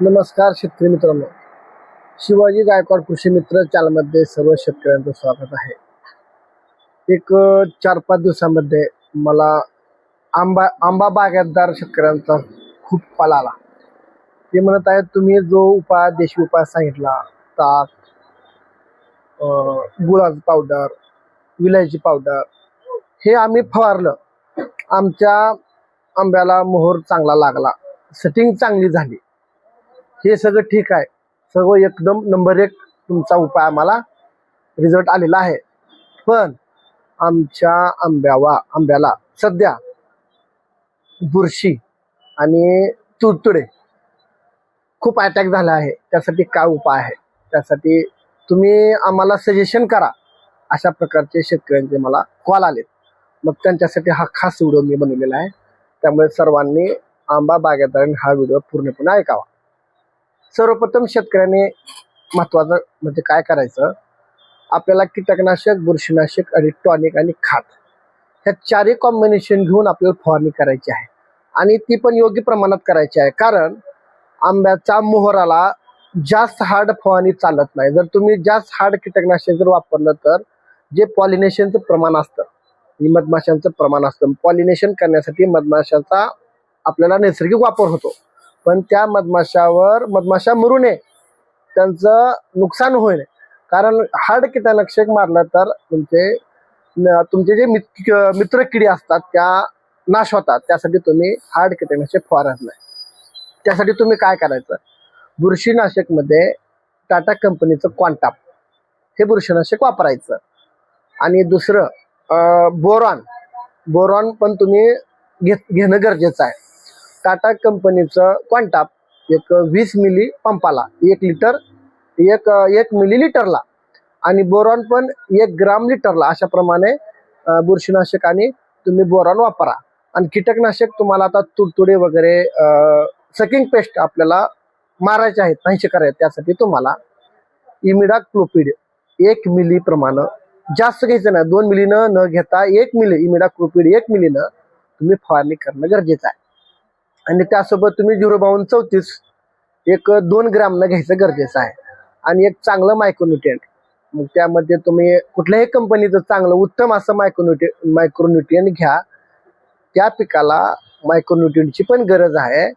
नमस्कार शेतकरी मित्रांनो. शिवाजी गायकवाड कृषी मित्र चालमध्ये सर्व शेतकऱ्यांचं स्वागत आहे. एक चार पाच दिवसामध्ये मला आंबा आंबा बागायतदार शेतकऱ्यांचा खूप कॉल आला. ते म्हणत आहेत तुम्ही जो उपाय देशी उपाय सांगितला ताक गुळाचं पावडर विलायची पावडर हे आम्ही फवारलं. आमच्या आंब्याला मोहर चांगला लागला. सेटिंग चांगली झाली. हे सगळं ठीक आहे. सगळं एकदम नंबर एक तुमचा उपाय आम्हाला रिझल्ट आलेला आहे. पण आमच्या आंब्यावा आंब्याला सध्या बुरशी आणि तुडतुडे खूप अटॅक झाला आहे. त्यासाठी काय उपाय आहे? त्यासाठी तुम्ही आम्हाला सजेशन करा. अशा प्रकारचे शेतकऱ्यांचे मला कॉल आलेत. मग त्यांच्यासाठी हा खास व्हिडिओ मी बनवलेला आहे. त्यामुळे सर्वांनी आंबा बागेदारांनी हा व्हिडिओ पूर्णपणे ऐकावा. सर्वप्रथम शेतकऱ्याने महत्वाचं म्हणजे काय करायचं? आपल्याला कीटकनाशक बुरशीनाशक आणि टॉनिक आणि खात ह्या चारही कॉम्बिनेशन घेऊन आपल्याला फवारणी करायची आहे. आणि ती पण योग्य प्रमाणात करायची आहे. कारण आंब्याचा मोहराला जास्त हार्ड फवारणी चालत नाही. जर तुम्ही जास्त हार्ड कीटकनाशक जर वापरलं तर जे पॉलिनेशनचं प्रमाण असतं मधमाशांचं प्रमाण असतं. पॉलिनेशन करण्यासाठी मधमाशांचा आपल्याला नैसर्गिक वापर होतो. पण त्या मधमाशावर मधमाशा मरू नये. त्यांचं नुकसान होईल. कारण हार्ड कीटकनाशक मारलं तर तुमचे तुमचे जे मित्र किडी असतात त्या नाश होतात. त्यासाठी तुम्ही हार्ड कीटकनाशक फवारत नाही. त्यासाठी तुम्ही काय करायचं? बुरशीनाशकमध्ये टाटा कंपनीचं क्वांटाप हे बुरशीनाशक वापरायचं. आणि दुसरं बोरॉन. बोरॉन पण तुम्ही घे घेणं गरजेचं आहे. टाटा कंपनीचं क्वांटाप एक वीस मिली पंपाला एक लिटर एक एक मिली लिटरला. आणि बोरॉन पण एक ग्राम लिटरला अशा प्रमाणे बुरशीनाशकाने बुरशीनाशक आणि तुम्ही बोरॉन वापरा. आणि कीटकनाशक तुम्हाला आता तुडतुडे वगैरे सकिंग पेस्ट आपल्याला मारायचे आहेत नाहीसे करायचे त्यासाठी तुम्हाला इमिडा क्लोपिड एक मिली प्रमाणे जास्त घ्यायचं नाही. दोन मिलीनं न घेता एक मिली इमिडा क्लोपिड एक मिलीनं तुम्ही फवारणी करणं गरजेचं आहे. आणि त्यासोबत तुम्ही झिरो बावन्न चौतीस एक दोन ग्रामनं घ्यायचं गरजेचं आहे. आणि एक चांगलं मायक्रोन्युट्रियंट मग त्यामध्ये तुम्ही कुठल्याही कंपनीचं चांगलं उत्तम असं मायक्रोन्युट्रि मायक्रोन्युट्रियंट घ्या. त्या पिकाला मायक्रोन्युट्रियंटची पण गरज आहे.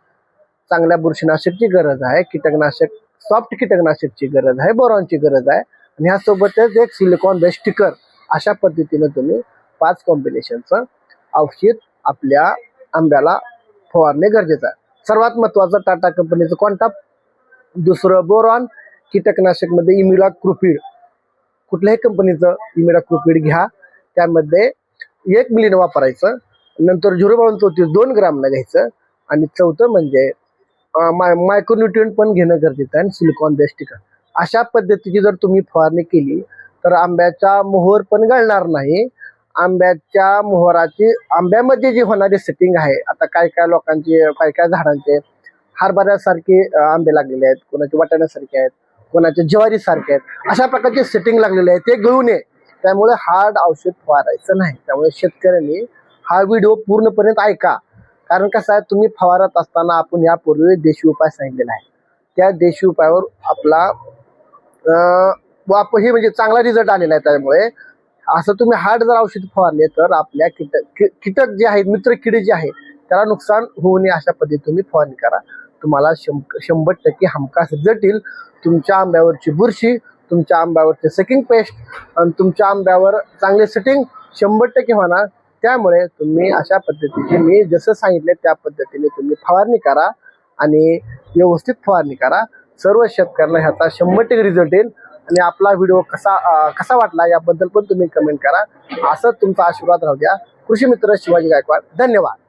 चांगल्या बुरशीनाशकची गरज आहे. कीटकनाशक सॉफ्ट कीटकनाशकची गरज आहे. बोरॉनची गरज आहे. आणि ह्यासोबतच एक सिलिकॉन बेस्ट स्टिकर अशा पद्धतीनं तुम्ही पाच कॉम्बिनेशनचं औषध आपल्या आंब्याला फवारणे गरजेचं आहे. सर्वात महत्वाचं टाटा कंपनीचं कॉन्टाप दुसरं बोरॉन कीटकनाशकमध्ये इम्युला क्रुपीड. कुठल्याही कंपनीचं इम्युला क्रुपीड घ्या. त्यामध्ये एक मिलीनं वापरायचं. नंतर झिरो बावन्न चौतीस दोन ग्रामला घ्यायचं. आणि चौथं म्हणजे माय मायक्रोन्युट्रियंट पण घेणं गरजेचं आहे आणि सिलिकॉन बेस्ट अशा पद्धतीची जर तुम्ही फवारणी केली तर आंब्याचा मोहर पण गळणार नाही. आंब्याच्या मोहराची आंब्यामध्ये जी होणारी सेटिंग आहे आता काय काय लोकांची काय काय झाडांचे हरभऱ्यासारखे आंबे लागलेले आहेत कोणाचे वाटाण्यासारखे आहेत कोणाचे ज्वारीसारखे आहेत अशा प्रकारचे सेटिंग लागलेले आहे ते गळू नये त्यामुळे हार्ड औषध फवारायचं नाही. त्यामुळे शेतकऱ्यांनी हा व्हिडिओ पूर्णपणे ऐका. कारण कसं आहे तुम्ही फवारत असताना आपण यापूर्वी देशी उपाय सांगितलेला आहे. त्या देशी उपायावर आपला अं, हे म्हणजे चांगला रिझल्ट आलेला आहे त्यामुळे असं तुम्ही हार्ड जर औषध फवारले तर आपल्या कीटक कि कीटक जे आहेत मित्र किडे जे आहेत त्याला नुकसान होऊ नये अशा पद्धतीने तुम्ही फवारणी करा. तुम्हाला शं- शंभर टक्के हमखास रिझल्ट येईल तुमच्या आंब्यावरची बुरशी तुमच्या आंब्यावरचे सेकिंग पेस्ट आणि तुमच्या आंब्यावर चांगले सेटिंग शंभर टक्के होणार. त्यामुळे तुम्ही अशा पद्धतीचे मी जसं सांगितले त्या पद्धतीने तुम्ही फवारणी करा आणि व्यवस्थित फवारणी करा. सर्व शेतकऱ्यांना ह्याचा शंभर टक्के रिझल्ट येईल. आणि आपला व्हिडिओ कसा कसा वाटला याबद्दल पण तुम्ही कमेंट करा. असं तुमचा आशीर्वाद राहू द्या. कृषी मित्र शिवाजी गायकवाड. धन्यवाद.